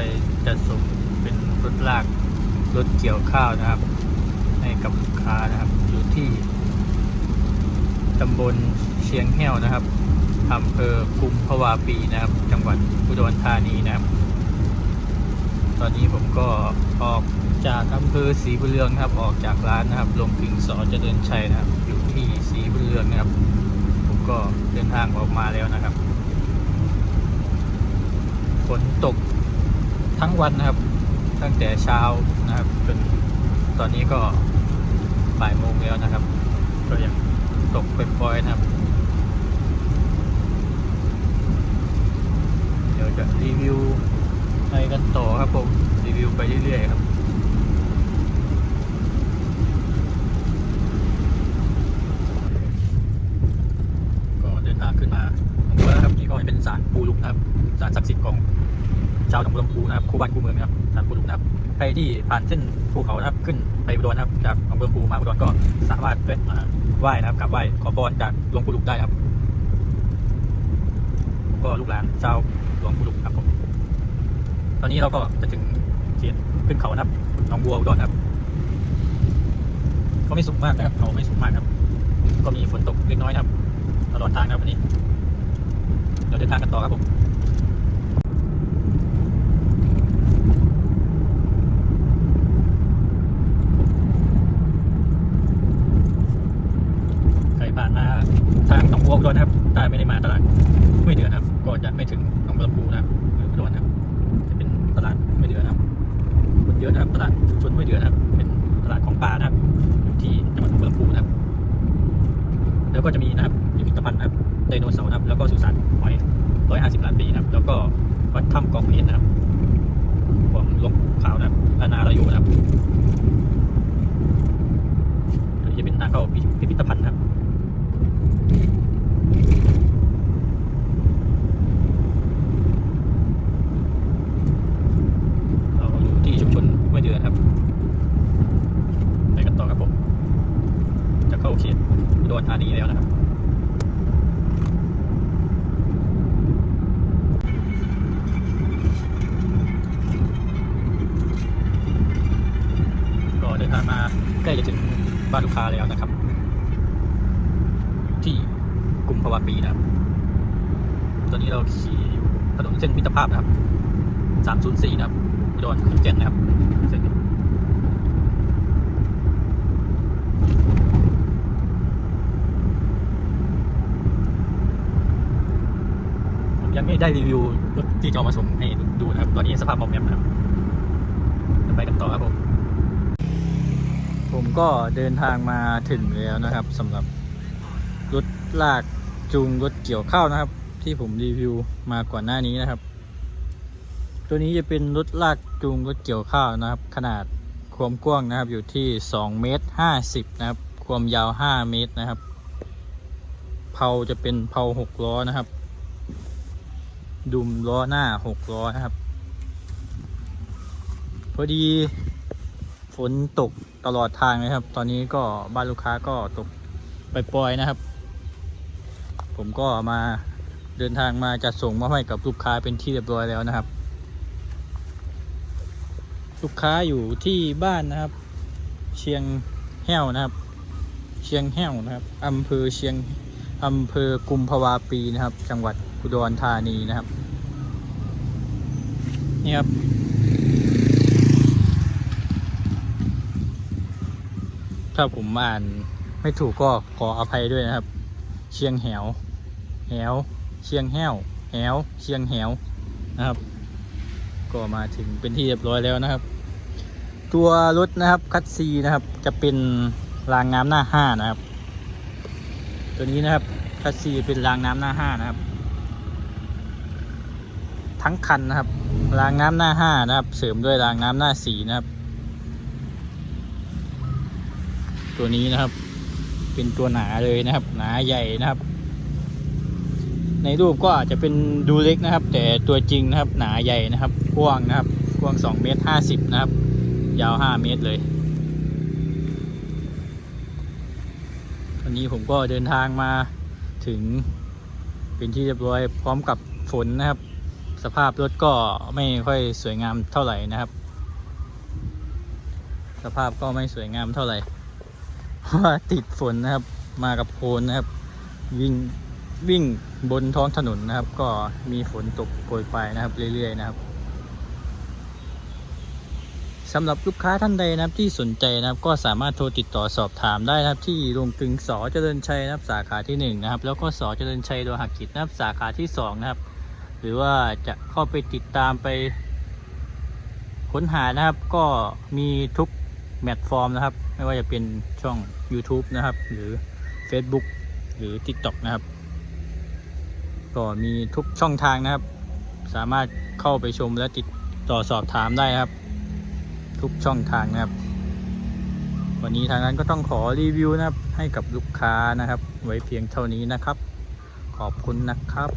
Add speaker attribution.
Speaker 1: ไปจัดส่งเป็นรถลากรถเกี่ยวข้าวนะครับ ให้กับลูกค้านะครับ อยู่ที่ตำบลเชียงแห้วนะครับอำเภอกุมภาวาปีนะครับ จังหวัดอุดรธานีนะครับ ตอนนี้ผมก็ออกจากอำเภอสีบุญเรืองครับ ออกจากร้านนะครับลงถึงสอเจริญชัยนะครับ อยู่ที่สีบุญเรืองนะครับ ผมก็เดินทางออกมาแล้วนะครับ ฝนตก ทั้งวันนะครับ ตั้งแต่เช้านะครับจนตอนนี้ก็บ่ายโมงแล้วนะครับ ก็ยังตกเป็นปอยนะครับ เดี๋ยวจะรีวิวไปกันต่อครับผม รีวิวไปเรื่อยๆครับ ก็เดินทางขึ้นมาผมว่านะครับนี่ก็เป็นศาลปูลุกนะครับศาลศักดิ์สิทธิ์ของ ชาวหนองบัวลำพูนะครับคู่บ้านคู่เมืองนะครับศาลปูลุกนะครับใครที่ผ่านเส้นภูเขานะครับขึ้นไปอุดรนะครับจากหนองบัวลำพูมาอุดรก็สามารถแวะมาไหว้นะครับกราบไหว้ขอพรจากหลวงปู่ลุกได้ครับ ก็ลูกหลานชาวหลวงปู่ลุกครับผมตอนนี้เราก็จะถึงเขตขึ้นเขานะครับหนองบัวอุดรนครับก็ไม่สูงมากนะครับเขาไม่สูงมากครับ ก็มีฝนตกเล็กน้อยนะครับตลอดทางนะครับวันนี้ เราเดินทางกันต่อครับผม ใครผ่านมาทาง หัวอุดรนครับถ้าไม่ได้มาตลาดห้วยเดือนะครับ ก็จะไม่ถึงหนองบัวลำพูนะครับหรืออุดรนะครับ จะเป็นตลาดห้วยเดือนะครับคนเยอะนะครับ ตลาดชุนห้วยเดือนะครับ เป็นตลาดของป่านะครับที่จังหวัดหนองบัวลำพูนะครับ แล้วก็จะมีนะครับพิพิธภัณฑ์นะครับไดโนเสาร์นะครับ แล้วก็สุสานหอยร้อยห้าสิบล้านปีนะครับ แล้วก็วัดถ้ำกองเพชรนะครับของหลวงขาวนะครับอาณาลาโยนะครับอันนี้จะเป็นทางเข้าพิพิธภัณฑ์นะครับ เราอยู่ที่ชุมชนห้วยเดือครับ ไปกันต่อครับผม จะ เข้าเขตอุดรธานีแล้วนะครับก็เดินทางมาใกล้จะถึงบ้านลูกค้าแล้วนะครับ ที่กรุมภาวะปีนะครับตอนนี้เราขี่อยู่ถนนเส้นมิตรภาพนะครับ 304 นะครับอุดรขอนแก่นนะครับเส้นนี้ ผม ยังไม่ได้รีวิวรถที่จะเอมาส่งให้ดูนะครับ ตอนนี้สภาพมอมแมมนะครับจะไปกันต่อครับผมผมก็เดินทางมาถึงแล้วนะครับสำหรับรถลากจูงรถเกี่ยวข้าวนะครับ ที่ผมรีวิวมาก่อนหน้านี้นะครับ ตัวนี้จะเป็นรถลากจูงรถเกี่ยวข้าวนะครับ ขนาดความกว้างนะครับอยู่ที่2เมตร50นะครับ ความยาว 5 เมตรนะครับ เพาจะเป็นเพา6ล้อนะครับ ดุมล้อหน้าหกล้อนะครับ พอดีฝนตกตลอดทางเลยครับ ตอนนี้ก็บ้านลูกค้าก็ตกไปปล่อยๆนะครับ ผมก็มาเดินทางมาจัดส่งมาให้กับลูกค้าเป็นที่เรียบร้อยแล้วนะครับ ลูกค้าอยู่ที่บ้านนะครับ เชียงแห้วนะครับ เชียงแห้วนะครับอำเภอเชียงอำเภอกุมภาวาปีนะครับ จังหวัด อุดรธานีนะครับ นี่ครับ ถ้าผมอ่านไม่ถูกก็ขออภัยด้วยนะครับ เชียงแหวแหวเชียงแห้วแหวเชียงแหวนะครับ ก็มาถึงเป็นที่เรียบร้อยแล้วนะครับ ตัวรถนะครับคัตซีนะครับ จะเป็นรางน้ำหน้าห้านะครับ ตัวนี้นะครับคัตซีเป็นรางน้ำหน้าห้านะครับ ทั้งคันนะครับ รางน้ำหน้าห้านะครับ เสริมด้วยรางน้ำหน้าสี่นะครับ ตัวนี้นะครับ เป็นตัวหนาเลยนะครับ หนาใหญ่นะครับ ในรูปก็อาจจะเป็นดูเล็กนะครับ แต่ตัวจริงนะครับ หนาใหญ่นะครับ กว้างนะครับ กว้าง2เมตร50นะครับ ยาว 5 เมตรเลยวันนี้ผมก็เดินทางมาถึงเป็นที่เรียบร้อยพร้อมกับฝนนะครับ สภาพรถก็ไม่ค่อยสวยงามเท่าไหร่นะครับ สภาพก็ไม่สวยงามเท่าไหร่เพราะว่าติดฝนนะครับ มากับโคลนนะครับ วิ่งวิ่งบนท้องถนนนะครับ ก็มีฝนตกโปรยปลายนะครับ เรื่อยๆนะครับสำหรับลูกค้าท่านใดนะครับที่สนใจนะครับ ก็สามารถโทรติดต่อสอบถามได้นะครับ ที่โรงกลึงสอเจริญชัยนะครับ สาขาที่หนึ่งนะครับแล้วก็สอเจริญชัยโลหะกิจนะครับสาขาที่สองนะครับ หรือว่าจะเข้าไปติดตามไปค้นหานะครับก็มีทุกแมตฟอร์มนะครับ ไม่ว่าจะเป็นช่อง YouTube นะครับ หรือ Facebook หรือ TikTok นะครับ ก็มีทุกช่องทางนะครับ สามารถเข้าไปชมและติดต่อสอบถามได้ครับ ทุกช่องทางนะครับ วันนี้ทางนั้นก็ต้องขอรีวิวนะครับ ให้กับลูกค้านะครับ ไว้เพียงเท่านี้นะครับ ขอบคุณนะครับ